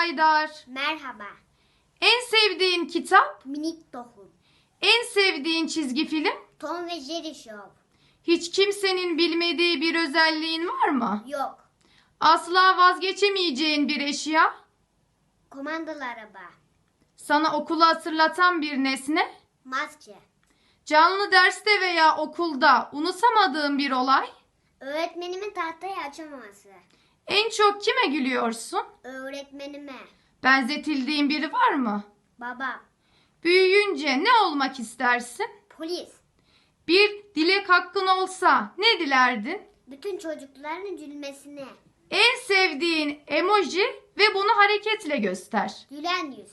Haydar. Merhaba. En sevdiğin kitap? Minik Tohum. En sevdiğin çizgi film? Tom ve Jerry Show. Hiç kimsenin bilmediği bir özelliğin var mı? Yok. Asla vazgeçemeyeceğin bir eşya? Komandalı araba. Sana okulu hatırlatan bir nesne? Maske. Canlı derste veya okulda unutamadığın bir olay? Öğretmenimin tahtayı açamaması. En çok kime gülüyorsun? Öğretmenime. Benzetildiğin biri var mı? Baba. Büyüyünce ne olmak istersin? Polis. Bir dilek hakkın olsa ne dilerdin? Bütün çocukların gülmesini. En sevdiğin emoji ve bunu hareketle göster. Gülen yüz.